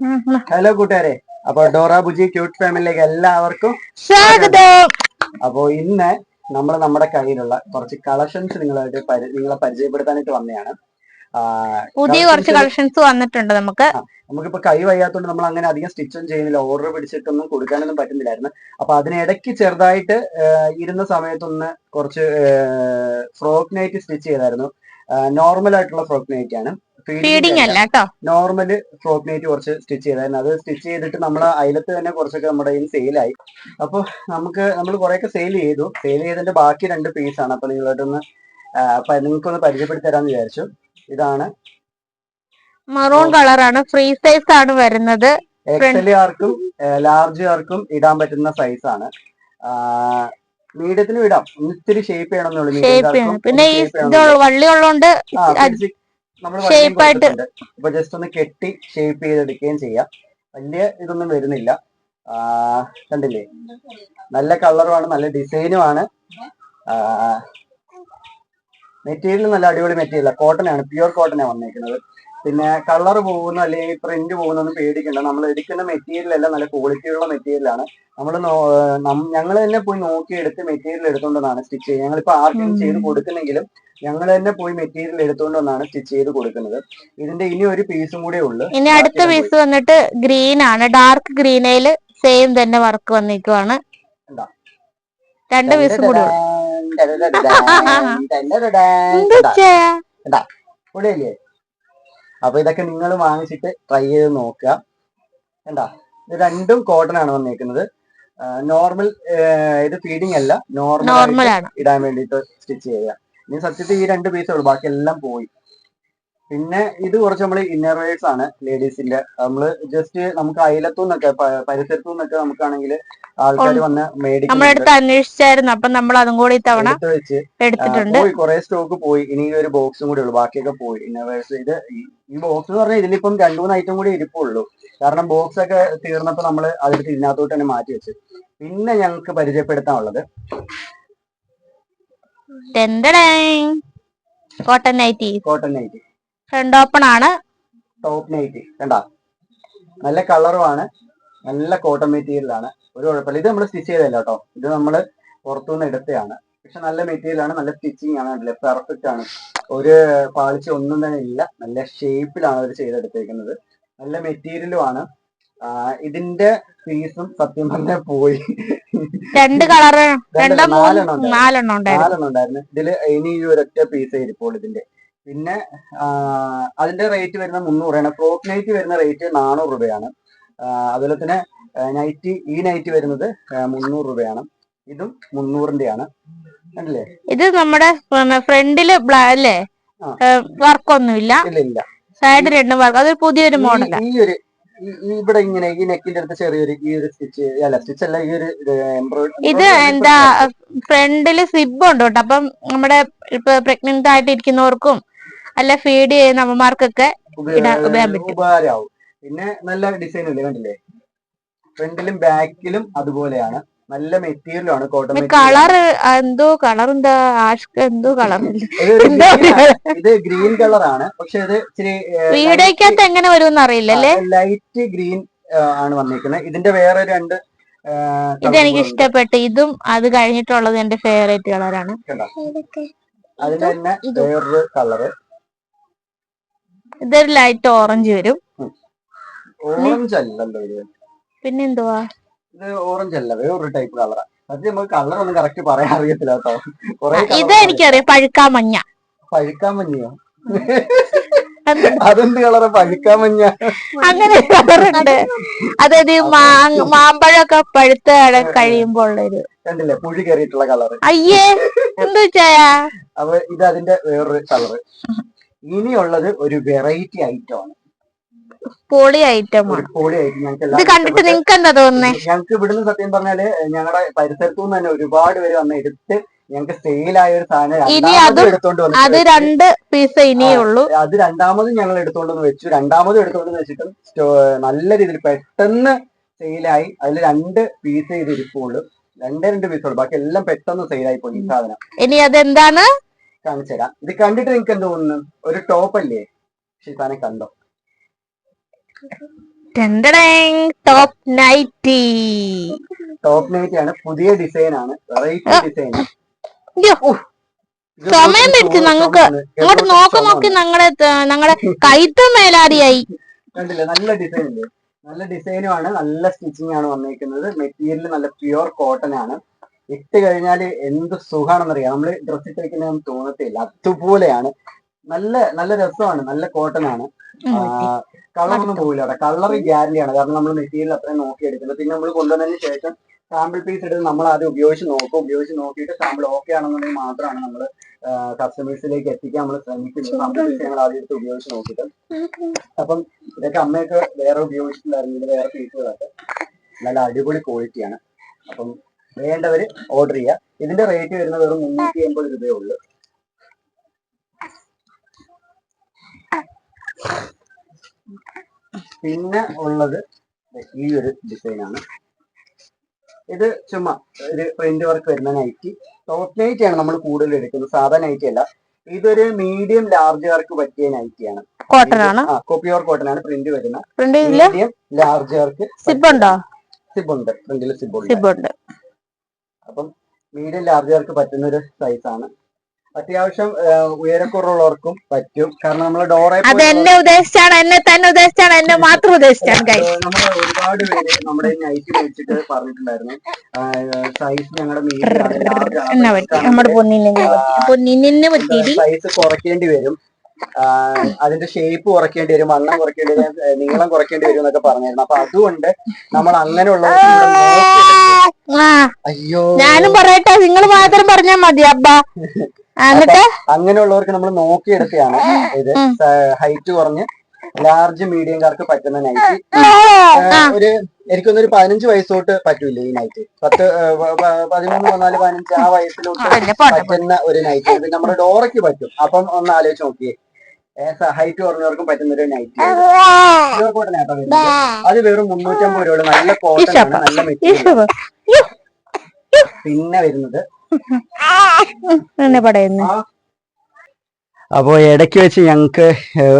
Hello കൂട്ടുകാരെ. അപ്പൊ Dora Bujji cute ഫാമിലിയിലേക്ക് എല്ലാവർക്കും സ്വാഗതം. അപ്പോ ഇന്ന് നമ്മൾ നമ്മുടെ കയ്യിലുള്ള കുറച്ച് കളക്ഷൻസ് നിങ്ങളായിട്ട് നിങ്ങളെ പരിചയപ്പെടുത്താനായിട്ട് വന്നതാണ്. പുതിയ കുറച്ച് കളക്ഷൻസ് വന്നിട്ടുണ്ട് നമുക്ക്. നമുക്കിപ്പോ കൈ വയ്യാത്തോണ്ട് നമ്മൾ അങ്ങനെ അധികം സ്റ്റിച്ചൊന്നും ചെയ്യുന്നില്ല. ഓർഡർ പിടിച്ചിട്ടൊന്നും കൊടുക്കാനൊന്നും പറ്റുന്നില്ലായിരുന്നു. അപ്പൊ അതിനിടയ്ക്ക് ചെറുതായിട്ട് ഇരുന്ന സമയത്തൊന്ന് കുറച്ച് ഫ്രോക്ക് നൈറ്റ് സ്റ്റിച്ച് ചെയ്തായിരുന്നു. നോർമൽ ആയിട്ടുള്ള ഫ്രോക്ക് നൈറ്റ് ആണ്. ഫീഡിങ് അല്ല. കേട്ടോ നോർമൽ ഫ്രോക്ക് നൈറ്റ് കുറച്ച് സ്റ്റിച്ച് ചെയ്തായിരുന്നു. അത് സ്റ്റിച്ച് ചെയ്തിട്ട് നമ്മൾ അയലത്ത് തന്നെ കുറച്ചൊക്കെ നമ്മുടെ കയ്യിൽ സെയിലായി അപ്പോൾ നമുക്ക് നമ്മൾ കുറെയൊക്കെ സെയിൽ ചെയ്തു. സെയിൽ ചെയ്തതിന്റെ ബാക്കി രണ്ട് പീസാണ് അപ്പൊ നിങ്ങളായിട്ടൊന്ന് നിങ്ങൾക്കൊന്ന് പരിചയപ്പെടുത്തി തരാമെന്ന് വിചാരിച്ചു. ഇതാണ്. മറൂൺ കളറാണ് ഫ്രീ സൈസ് ആണ് വരുന്നത്. എക്സൽ ആർക്കും ലാർജ് ആർക്കും ഇടാൻ പറ്റുന്ന സൈസ് ആണ്. മീഡിയത്തിനും ഇടാം. ഇത്തിരി ഷേപ്പ് ചെയ്യണമെന്നുള്ളൂ പിന്നെ. വള്ളി ഉള്ളതുകൊണ്ട് അപ്പൊ ജസ്റ്റ് ഒന്ന് കെട്ടി ഷേപ്പ് ചെയ്തെടുക്കുകയും ചെയ്യാം. വലിയ ഇതൊന്നും വരുന്നില്ല. കണ്ടില്ലേ? നല്ല കളറുമാണ് നല്ല ഡിസൈനുമാണ് മെറ്റീരിയൽ നല്ല അടിപൊളി മെറ്റീരിയൽ. കോട്ടൺ ആണ് പ്യുവർ കോട്ടൺ ആണ് വന്നേക്കുന്നത്. പിന്നെ കളർ പോകുന്ന അല്ലെങ്കിൽ പ്രിന്റ് പോകുന്നൊന്നും പേടിക്കണ്ട. നമ്മൾ എടുക്കുന്ന മെറ്റീരിയൽ എല്ലാം നല്ല ക്വാളിറ്റി ഉള്ള മെറ്റീരിയൽ ആണ്. നമ്മൾ ഞങ്ങൾ തന്നെ പോയി നോക്കി എടുത്ത് മെറ്റീരിയൽ എടുത്തുകൊണ്ടാണ് സ്റ്റിച്ച് ചെയ്യുന്നത്. ഞങ്ങളിപ്പോ ആർക്കും ചെയ്ത് കൊടുക്കുന്നെങ്കിലും ഞങ്ങൾ തന്നെ പോയി മെറ്റീരിയൽ എടുത്തുകൊണ്ടെന്നാണ് സ്റ്റിച്ച് ചെയ്ത് കൊടുക്കുന്നത്. ഇതിന്റെ ഇനി ഒരു പീസും കൂടെ ഉള്ളു. ഇനി അടുത്ത പീസ് വന്നിട്ട് ഗ്രീൻ ആണ്. ഡാർക്ക് ഗ്രീനയിൽ സെയിം തന്നെ വർക്ക് വന്നിരിക്കുവാണ്? രണ്ട് പീസും കൂടെ ഉള്ളു. എന്ത്? അപ്പൊ ഇതൊക്കെ നിങ്ങൾ വാങ്ങിച്ചിട്ട് ട്രൈ ചെയ്ത് നോക്കുക. എന്താ ഇത് രണ്ടും കോട്ടൺ ആണ് വന്നേക്കുന്നത്. നോർമൽ ഇത് ഫീഡിങ് അല്ല. നോർമൽ നോർമൽ ഇടാൻ വേണ്ടിട്ട് സ്റ്റിച്ച് ചെയ്യുക. ഇനി സത്യത്തിൽ ഈ രണ്ട് പീസേ ഉള്ളൂ. ബാക്കി എല്ലാം പോയി. പിന്നെ ഇത് കുറച്ച് നമ്മൾ ഇന്നർ വെയർസ് ആണ് ലേഡീസിന്റെ നമ്മൾ ജസ്റ്റ് നമുക്ക് അയലത്തു നിന്നൊക്കെ പരിസരത്തു നിന്നൊക്കെ നമുക്കാണെങ്കിൽ ആൾക്കാർ വന്ന് നമ്മുടെ മേടിക്കുന്നുണ്ട് അടുത്ത് അന്വേഷിച്ചായിരുന്നു അപ്പൊ നമ്മൾ അതും കൂടി തവണ എടുത്തിട്ടുണ്ട്. പോയി കുറെ സ്റ്റോക്ക് പോയി. ഇനി ഒരു ബോക്സും കൂടി ഉള്ളു. ബാക്കിയൊക്കെ പോയി. ഇന്നർവേഴ്സ് ഇത് ഈ- ഈ ബോക്സ് എന്ന് പറഞ്ഞാൽ ഇതിലിപ്പം രണ്ടു മൂന്ന് ഐറ്റം കൂടി ഇരിപ്പുള്ളൂ. കാരണം ബോക്സ് ഒക്കെ തീർന്നപ്പോ നമ്മൾ അതെടുത്ത് ഇതിനകത്തോട്ട് തന്നെ മാറ്റി വെച്ചു. പിന്നെ ഞങ്ങൾക്ക് പരിചയപ്പെടുത്താനുള്ളത്. Cotton nightie cotton night front open ആണ്. ടോപ്പ് നൈറ്റ് കണ്ടാ? നല്ല കളറുമാണ് നല്ല കോട്ടൺ മെറ്റീരിയലാണ് ഒരു കുഴപ്പമില്ല. ഇത് നമ്മൾ സ്റ്റിച്ച് ചെയ്തല്ല കേട്ടോ? ഇത് നമ്മൾ പുറത്തുനിന്ന് എടുത്തതാണ്. പക്ഷെ നല്ല മെറ്റീരിയൽ ആണ്. നല്ല സ്റ്റിച്ചിങ് ആണ്. പെർഫെക്റ്റ് ആണ്. ഒരു പാളിച്ച ഒന്നും തന്നെ ഇല്ല. നല്ല ഷേപ്പിലാണ് അവർ ചെയ്തെടുത്തേക്കുന്നത്. നല്ല മെറ്റീരിയലും ആണ്. ഇതിന്റെ പീസും സത്യം പറഞ്ഞ പോയി. രണ്ട് കളറ് നാലെണ്ണം ഉണ്ടായിരുന്നു. നാലെണ്ണം ഉണ്ടായിരുന്നു. ഇതിൽ ഇനി ഈ ഒരൊറ്റ പീസേ ആയിരിക്കും ഇതിന്റെ. പിന്നെ അതിന്റെ റേറ്റ് വരുന്ന മുന്നൂറാണ് ഫ്രോക്ക് നൈറ്റ് വരുന്ന റേറ്റ് നാനൂറ് രൂപയാണ്. അതുപോലെ തന്നെ നൈറ്റ് ഈ നൈറ്റ് വരുന്നത് മുന്നൂറ് രൂപയാണ്. ഇതും മുന്നൂറിന്റെയാണ് കണ്ടില്ലേ? ഇത് നമ്മുടെ ഫ്രണ്ടിൽ അല്ലേ? വർക്ക് വർക്കൊന്നുമില്ല ഇല്ല സൈഡ് രണ്ട് വർക്ക് അതൊരു പുതിയൊരു മോഡൽ ഈ ഒരു ഇവിടെ ഇങ്ങനെ ഈ നെക്കിന്റെ അടുത്ത് ചെറിയൊരു ഈ ഒരു സ്റ്റിച്ച് അല്ല സ്റ്റിച്ച് അല്ല ഈ ഒരു എംബ്രോയിഡറി ഇത് എന്താ ഫ്രണ്ടിൽ സിബ് ഉണ്ട് കേട്ടോ. അപ്പം നമ്മുടെ ഇപ്പൊ പ്രഗ്നന്റ് ആയിട്ട് ഇരിക്കുന്നവർക്കും അല്ല ഫീഡ് ചെയ്യുന്ന അമ്മമാർക്കൊക്കെ ഇടാൻ- ഉപയോഗിക്കാൻ പറ്റും. ഉപകാരമാവും പിന്നെ നല്ല ഡിസൈൻ ഇല്ലേ കണ്ടില്ലേ? ഫ്രണ്ടിലും ബാക്കിലും അതുപോലെയാണ്. നല്ല മെറ്റീരിയലും ആണ് കോട്ടൺ കളർ എന്തോ കളർ എന്താ ആഷ് എന്തോ കളർ ഇത് ഗ്രീൻ കളർ ആണ്. പക്ഷെ ഇത് ഇച്ചിരി വീടേക്കകത്ത് എങ്ങനെ വരും അറിയില്ലല്ലേ ലൈറ്റ് ഗ്രീൻ ആണ് വന്നിരിക്കുന്നത്. ഇതിന്റെ വേറെ രണ്ട് ഇതെനിക്ക് ഇത് എനിക്ക് ഇഷ്ടപ്പെട്ടു. ഇതും അത് കഴിഞ്ഞിട്ടുള്ളത് എന്റെ ഫേവറേറ്റ് കളറാണ് കണ്ടോ? അതിന്റെ തന്നെ വേറൊരു കളറ് ഇതൊരു ലൈറ്റ് ഓറഞ്ച് വരും. ഓറഞ്ച് അല്ലല്ലോ ഇത്. പിന്നെ എന്തുവാ ഇത് ഓറഞ്ച് അല്ല വേറൊരു ടൈപ്പ് കളറാ സത്യം നമുക്ക് കളർ ഒന്നും കറക്റ്റ് പറയാൻ അറിയത്തില്ല കേട്ടോ. കൊറേ ഇത് എനിക്കറിയാം പഴുക്കാ മഞ്ഞ പഴുക്കാൻ മഞ്ഞയോ അത് അതെന്ത് കളറ് പഴുക്കാൻ മഞ്ഞ അങ്ങനെ കളറുണ്ട് അതായത് മാമ്പഴമൊക്കെ പഴുത്ത കഴിയുമ്പോൾ ഉള്ളൊരു കണ്ടില്ലേ പുഴി കയറിയിട്ടുള്ള കളറ് അയ്യേ എന്താ വെച്ചായാ അപ്പൊ ഇത് അതിന്റെ വേറൊരു കളറ് ഇനിയുള്ളത് ഒരു വെറൈറ്റി ഐറ്റം ആണ്. പൊളി ഐറ്റം പൊളി ഐറ്റം ഞങ്ങൾക്ക് കണ്ടിട്ട് നിങ്ങൾക്ക് എന്താ തോന്നുന്നത് ഞങ്ങൾക്ക് ഇവിടുന്ന് സത്യം പറഞ്ഞാൽ ഞങ്ങളുടെ പരിസരത്തു നിന്ന് തന്നെ ഒരുപാട് പേര് വന്ന് എടുത്ത് ഞങ്ങൾക്ക് സെയിലായ ഒരു സാധനം എടുത്തോണ്ട് വന്നു അതും- രണ്ട് പീസ് ഇനിയേ ഉള്ളൂ. അത് രണ്ടാമതും ഞങ്ങൾ എടുത്തോണ്ട് വന്ന് വെച്ചു. രണ്ടാമതും എടുത്തോണ്ട് വെച്ചിട്ടും നല്ല രീതിയിൽ പെട്ടെന്ന് സെയിലായി അതിൽ രണ്ട് പീസ് ചെയ്ത് ഇരിപ്പുള്ളൂ രണ്ടേ രണ്ട് പീസുള്ളൂ ബാക്കി എല്ലാം പെട്ടെന്ന് സെയിലായി പോയി ഈ സാധനം. ഇനി അതെന്താണ്? കാണിച്ചു തരാം ഇത് കണ്ടിട്ട് നിങ്ങൾക്ക് എന്ത് തോന്നുന്നു? ഒരു ടോപ്പ് അല്ലേ? സാധനം കണ്ടോ? ടോപ്പ് നൈറ്റി ടോപ്പ് നൈറ്റി ആണ്. പുതിയ ഡിസൈൻ ആണ്. വെറൈറ്റി ഡിസൈൻ സമയം പിടിച്ചു ഞങ്ങൾക്ക്. അങ്ങോട്ട് നോക്കി നോക്കി ഞങ്ങളെ ഞങ്ങളുടെ കൈത്ത മേലാടിയായി. കണ്ടില്ലേ? നല്ല ഡിസൈൻ ഉണ്ട്. നല്ല ഡിസൈനും ആണ്. നല്ല സ്റ്റിച്ചിങ് ആണ് വന്നിരിക്കുന്നത് മെറ്റീരിയൽ നല്ല പ്യുവർ കോട്ടൺ ആണ്. ഇട്ട് കഴിഞ്ഞാൽ എന്ത് സുഖാണെന്നറിയാം. നമ്മൾ ഡ്രസ് ഇട്ടിരിക്കുന്നതൊന്നും തോന്നത്തില്ല. അതുപോലെയാണ്. നല്ല നല്ല രസമാണ്. നല്ല കോട്ടൺ ആണ്. കളർ ഒന്നും പോകില്ല അവിടെ കളർ ഗ്യാരണ്ടി ആണ്. കാരണം നമ്മൾ മെറ്റീരിയൽ അത്രയും നോക്കിയെടുക്കുന്നത്. പിന്നെ നമ്മൾ കൊണ്ടുവന്നതിന് ശേഷം സാമ്പിൾ പീസ് എടുത്ത് നമ്മൾ അത് ഉപയോഗിച്ച് നോക്കും. ഉപയോഗിച്ച് നോക്കിയിട്ട് സാമ്പിൾ ഓക്കെ ആണെന്നുണ്ടെങ്കിൽ മാത്രമാണ് നമ്മൾ കസ്റ്റമേഴ്സിലേക്ക് എത്തിക്കാൻ നമ്മൾ ശ്രമിക്കുന്നത്. സാമ്പിൾ പീസ് ഞങ്ങൾ ആദ്യം എടുത്ത് ഉപയോഗിച്ച് നോക്കിയിട്ട്. അപ്പം ഇതൊക്കെ അമ്മയൊക്കെ വേറെ ഉപയോഗിച്ചിട്ടുണ്ടായിരുന്നു. വേറെ പീസുകളൊക്കെ നല്ല അടിപൊളി ക്വാളിറ്റിയാണ് അപ്പം വേണ്ടവര് ഓർഡർ ചെയ്യുക ഇതിന്റെ റേറ്റ് വരുന്നത് വെറും മുന്നൂറ്റി എൺപത് രൂപയേ ഉള്ളൂ. പിന്നെ ഉള്ളത് ഈ ഒരു ഡിസൈൻ ആണ്. ഇത് ചുമ്മാ ഒരു പ്രിന്റ് വർക്ക് വരുന്ന നൈറ്റി ടോപ്പ് നൈറ്റി ആണ് നമ്മൾ കൂടുതൽ എടുക്കുന്നത്. സാധാ നൈറ്റി അല്ല. ഇതൊരു മീഡിയം ലാർജ് വർക്ക് പറ്റിയ നൈറ്റിയാണ് കോട്ടൺ ആണ്? കോപ്പിയോർ കോട്ടൺ ആണ് പ്രിന്റ് വരുന്ന മീഡിയം ലാർജുകാർക്ക് സിബ് ഉണ്ടോ? സിബ് ഉണ്ട്. പ്രിന്റിൽ സിബ് ഉണ്ട്. അപ്പം മീഡിയം ലാർജുകാർക്ക് പറ്റുന്ന ഒരു സൈസ് ആണ്. അത്യാവശ്യം ഉയരക്കുറവുള്ളവർക്കും പറ്റും. കാരണം നമ്മൾ ഡോറെ അത് എന്നെ ഉദ്ദേശിച്ചാണ് എന്നെ തന്നെ ഉദ്ദേശിച്ചാണ് എന്നെ മാത്രം ഉദ്ദേശിച്ചാണ് നമ്മൾ ഒരുപാട് പേര് നമ്മുടെ നൈറ്റ് വെച്ചിട്ട് പറഞ്ഞിട്ടുണ്ടായിരുന്നു. സൈസ് ഞങ്ങളുടെ മീഡിയം സൈസ് കുറയ്ക്കേണ്ടി വരും. അതിന്റെ ഷേപ്പ് കുറയ്ക്കേണ്ടി വരും വണ്ണം കുറയ്ക്കേണ്ടി വരും നീളം കുറയ്ക്കേണ്ടി വരും എന്നൊക്കെ പറഞ്ഞായിരുന്നു. അപ്പൊ അതുകൊണ്ട് നമ്മൾ അങ്ങനെയുള്ള അയ്യോ. ഞാനും പറയട്ടെ നിങ്ങൾ മാത്രം പറഞ്ഞാൽ മതി അബ്ബ. അങ്ങനെയുള്ളവർക്ക് നമ്മൾ നോക്കിയെടുക്കുകയാണ് ഇത്. ഹൈറ്റ് കുറഞ്ഞ് ലാർജ് മീഡിയം കാർക്ക് പറ്റുന്ന നൈറ്റ് ഒരു എനിക്കൊന്നൊരു പതിനഞ്ച് വയസ്സ് തൊട്ട് പറ്റൂല ഈ നൈറ്റ് പത്ത് പതിമൂന്ന് പതിനാല് പതിനഞ്ച് ആ വയസ്സിലോട്ട് പറ്റുന്ന ഒരു നൈറ്റ് നമ്മുടെ ഡോറയ്ക്ക് പറ്റും. അപ്പം ഒന്ന് ആലോചിച്ച് നോക്കിയേ. ഹൈറ്റ് കുറഞ്ഞവർക്കും പറ്റുന്ന ഒരു നൈറ്റ് അത് വെറും മുന്നൂറ്റമ്പത് രൂപ നല്ല കോട്ടൺ നല്ല മെറ്റീരിയൽ പിന്നെ വരുന്നത്. അപ്പോൾ ഇടയ്ക്ക് വെച്ച് ഞങ്ങൾക്ക്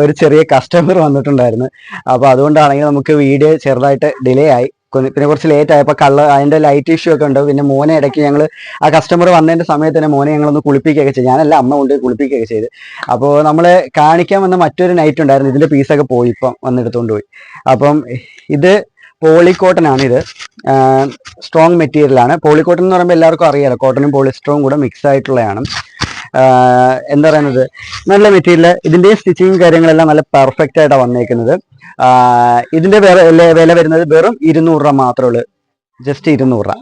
ഒരു ചെറിയ കസ്റ്റമർ വന്നിട്ടുണ്ടായിരുന്നു. അപ്പോൾ അതുകൊണ്ടാണെങ്കിൽ നമുക്ക് വീഡിയോ ചെറുതായിട്ട് ഡിലേ ആയി. പിന്നെ കുറച്ച് ലേറ്റ് ആയപ്പോൾ കള്ള അതിന്റെ ലൈറ്റ് ഇഷ്യൂ ഒക്കെ ഉണ്ട് പിന്നെ മോനെ ഇടയ്ക്ക് ഞങ്ങൾ ആ കസ്റ്റമർ വന്നതിന്റെ സമയത്ത് തന്നെ മോനെ ഞങ്ങളൊന്ന് കുളിപ്പിക്കുകയൊക്കെ ചെയ്തു. ഞാനല്ല അമ്മ കൊണ്ട് കുളിപ്പിക്കുകയൊക്കെ ചെയ്ത്. അപ്പോൾ നമ്മൾ കാണിക്കാൻ വന്ന മറ്റൊരു നൈറ്റ് ഉണ്ടായിരുന്നു. ഇതിന്റെ പീസൊക്കെ പോയി ഇപ്പം വന്നെടുത്തുകൊണ്ട് പോയി. അപ്പം ഇത് പോളിക്കോട്ടൺ ആണ് ഇത്. സ്ട്രോങ് മെറ്റീരിയൽ ആണ്. പോളിക്കോട്ടൺ എന്ന് പറയുമ്പോൾ എല്ലാവർക്കും അറിയാലോ കോട്ടനും പോളിസ്റ്ററും കൂടെ മിക്സ് ആയിട്ടുള്ളതാണ്. എന്താ പറയുന്നത്? നല്ല മെറ്റീരിയൽ ഇതിന്റെ സ്റ്റിച്ചിങ് കാര്യങ്ങളെല്ലാം നല്ല പെർഫെക്റ്റ് ആയിട്ടാണ് വന്നേക്കുന്നത്. ഇതിന്റെ വില വരുന്നത് വെറും ഇരുന്നൂറ് രൂപ മാത്രമേ ഉള്ളൂ. ജസ്റ്റ് ഇരുന്നൂറ് രൂപ.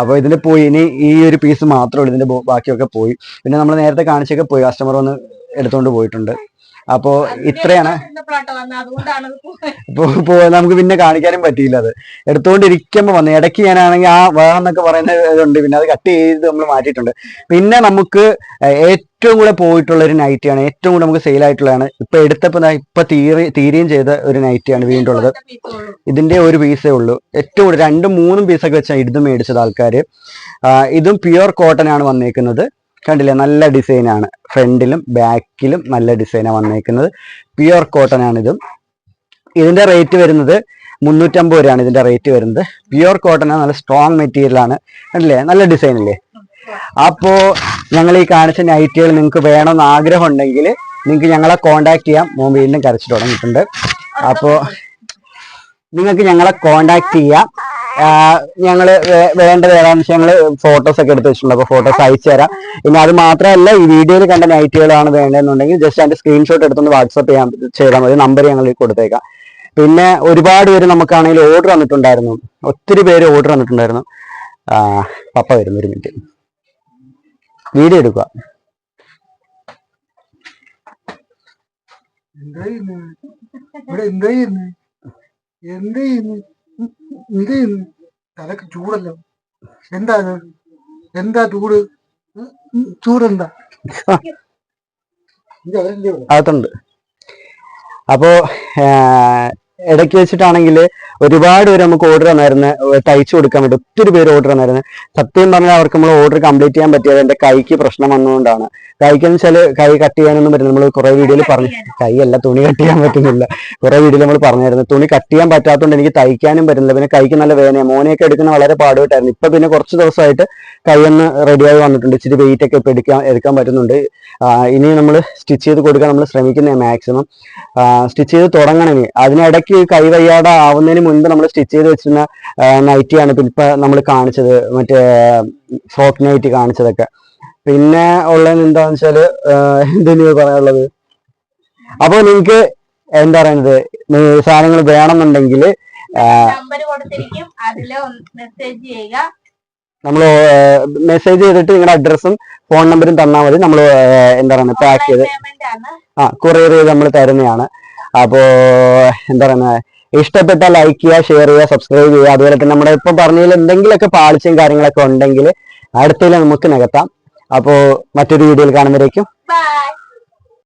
അപ്പോൾ ഇതിന്റെ പോയി ഇനി ഈ ഒരു പീസ് മാത്രമേ ഉള്ളൂ ഇതിന്റെ ബാക്കിയൊക്കെ പോയി. പിന്നെ നമ്മൾ നേരത്തെ കാണിച്ചൊക്കെ പോയി കസ്റ്റമർ വന്ന് എടുത്തുകൊണ്ട് പോയിട്ടുണ്ട്. അപ്പോൾ ഇത്രയാണ്. ഇപ്പൊ നമുക്ക് പിന്നെ കാണിക്കാനും പറ്റിയില്ല അത്. എടുത്തുകൊണ്ടിരിക്കുമ്പോ വന്നു ഇടയ്ക്ക് ഞാനാണെങ്കിൽ ആ വേണമെന്നൊക്കെ പറയുന്ന ഇതുണ്ട്. പിന്നെ അത് കട്ട് ചെയ്ത് നമ്മൾ മാറ്റിയിട്ടുണ്ട്. പിന്നെ നമുക്ക് ഏറ്റവും കൂടെ പോയിട്ടുള്ള ഒരു നൈറ്റിയാണ് ഏറ്റവും കൂടെ നമുക്ക് സെയിൽ ആയിട്ടുള്ളതാണ്. ഇപ്പൊ എടുത്തപ്പോ ദാ ഇപ്പൊ തീരെ തീരുകയും ചെയ്ത ഒരു നൈറ്റിയാണ് വീണ്ടും ഉള്ളത്. ഇതിന്റെ ഒരു പീസേ ഉള്ളൂ. ഏറ്റവും കൂടുതൽ രണ്ടും മൂന്നും പീസൊക്കെ വെച്ചാൽ ഇതും മേടിച്ചത് ആൾക്കാർ ഇതും പ്യുവർ കോട്ടൺ ആണ് വന്നേക്കുന്നത്. കണ്ടില്ലേ? നല്ല ഡിസൈനാണ് ഫ്രണ്ടിലും ബാക്കിലും നല്ല ഡിസൈനാണ് വന്നേക്കുന്നത്. പ്യുവർ കോട്ടൺ ആണ് ഇതും ഇതിന്റെ റേറ്റ് വരുന്നത് മുന്നൂറ്റമ്പത് രൂപയാണ് ഇതിന്റെ റേറ്റ് വരുന്നത്. പ്യുവർ കോട്ടൺ നല്ല സ്ട്രോങ് മെറ്റീരിയൽ ആണ്. കണ്ടില്ലേ? നല്ല ഡിസൈൻ അല്ലേ അപ്പോ ഞങ്ങൾ ഈ കാണിച്ച നൈറ്റുകൾ നിങ്ങൾക്ക് വേണമെന്ന് ആഗ്രഹം ഉണ്ടെങ്കിൽ നിങ്ങൾക്ക് ഞങ്ങളെ കോണ്ടാക്ട് ചെയ്യാം. മോൻ വീണ്ടും കരച്ചു തുടങ്ങിയിട്ടുണ്ട്. അപ്പോ നിങ്ങൾക്ക് ഞങ്ങളെ കോണ്ടാക്ട് ചെയ്യാം. ഞങ്ങൾ വേണ്ട ഞങ്ങൾ ഫോട്ടോസ് ഒക്കെ എടുത്ത് വെച്ചിട്ടുണ്ട്. അപ്പോൾ ഫോട്ടോസ് അയച്ചു തരാം. പിന്നെ അത് മാത്രമല്ല ഈ വീഡിയോയിൽ കണ്ട നൈറ്റുകളാണ് വേണ്ടതെന്നുണ്ടെങ്കിൽ ജസ്റ്റ് അതിന്റെ സ്ക്രീൻഷോട്ട് എടുത്തൊന്ന് വാട്സപ്പ് ചെയ്യാൻ ചെയ്താൽ മതി. നമ്പർ ഞങ്ങൾ കൊടുത്തേക്കാം. പിന്നെ ഒരുപാട് പേര് നമുക്കാണെങ്കിൽ ഓർഡർ വന്നിട്ടുണ്ടായിരുന്നു ഒത്തിരി പേര് ഓർഡർ വന്നിട്ടുണ്ടായിരുന്നു പപ്പ വരുന്നു ഒരു മിനിറ്റ് വീഡിയോ എടുക്കുക. എന്താ ചെയ്യുന്നു? എന്ത് ചെയ്യുന്നു? എന്ത് തലക്ക് ചൂടല്ലോ. എന്താ എന്താ ചൂട്? ചൂടെന്താ? അതുണ്ട് അപ്പോ ഇടയ്ക്ക് വെച്ചിട്ടാണെങ്കിൽ ഒരുപാട് പേര് നമുക്ക് ഓർഡർ തന്നായിരുന്നു. തയ്ച്ചു കൊടുക്കാൻ വേണ്ടി ഒത്തിരി പേര് ഓർഡർ തന്നായിരുന്നു. സത്യം പറഞ്ഞാൽ അവർക്ക് നമ്മൾ ഓർഡർ കംപ്ലീറ്റ് ചെയ്യാൻ പറ്റിയത് എന്റെ കൈക്ക് പ്രശ്നം വന്നുകൊണ്ടാണ് കൈക്കെന്ന് വെച്ചാൽ കൈ കട്ട് ചെയ്യാനൊന്നും പറ്റില്ല. നമ്മൾ കുറെ വീഡിയോയിൽ പറഞ്ഞു. കൈയല്ല തുണി കട്ട് ചെയ്യാൻ പറ്റുന്നില്ല. കുറെ വീഡിയോയിൽ നമ്മൾ പറഞ്ഞായിരുന്നു. തുണി കട്ട് ചെയ്യാൻ പറ്റാത്തതുകൊണ്ട് എനിക്ക് തയ്ക്കാനും പറ്റുന്നില്ല. പിന്നെ കൈക്ക് നല്ല വേദന മോനെയൊക്കെ എടുക്കുന്ന വളരെ പാടുപെട്ടായിരുന്നു. ഇപ്പൊ പിന്നെ കുറച്ച് ദിവസമായിട്ട് കൈയൊന്ന് റെഡിയായി വന്നിട്ടുണ്ട്. ഇച്ചിരി വെയിറ്റ് ഒക്കെ ഇപ്പം എടുക്കാൻ എടുക്കാൻ പറ്റുന്നുണ്ട്. ഇനി നമ്മൾ സ്റ്റിച്ച് ചെയ്ത് കൊടുക്കാൻ നമ്മൾ ശ്രമിക്കുന്ന മാക്സിമം സ്റ്റിച്ച് ചെയ്ത് തുടങ്ങണം ഇനി. അതിനിടയ്ക്ക് കൈ വയ്യാതെ ആവുന്നതിന് മുൻപ് നമ്മൾ സ്റ്റിച്ച് ചെയ്ത് വെച്ചിരുന്ന നൈറ്റിയാണ് ഇപ്പൊ നമ്മൾ കാണിച്ചത് മറ്റേ ഫ്രോക്ക് നൈറ്റ് കാണിച്ചതൊക്കെ. പിന്നെ ഉള്ളത് എന്താന്ന് വെച്ചാൽ എന്തിനു പറയാനുള്ളത്? അപ്പൊ നിങ്ങൾക്ക് എന്താ പറയുന്നത് സാധനങ്ങൾ വേണമെന്നുണ്ടെങ്കിൽ നമ്മൾ മെസ്സേജ് ചെയ്തിട്ട് നിങ്ങളുടെ അഡ്രസ്സും ഫോൺ നമ്പറും തന്നാൽ മതി. നമ്മൾ എന്താ പറയുന്നത് പാക്ക് ചെയ്ത് ആ കൊറിയർ ചെയ്ത് നമ്മൾ തരുന്നതാണ്. അപ്പോ എന്താ പറയുന്നത് ഇഷ്ടപ്പെട്ട ലൈക്ക് ചെയ്യുക ഷെയർ ചെയ്യുക സബ്സ്ക്രൈബ് ചെയ്യുക. അതുപോലെ തന്നെ നമ്മുടെ ഇപ്പൊ പറഞ്ഞതിൽ എന്തെങ്കിലുമൊക്കെ പാളിച്ചയും കാര്യങ്ങളൊക്കെ ഉണ്ടെങ്കിൽ അടുത്തതിൽ നമുക്ക് നികത്താം. അപ്പോൾ മറ്റൊരു വീഡിയോയിൽ കാണുമ്പോഴേക്കും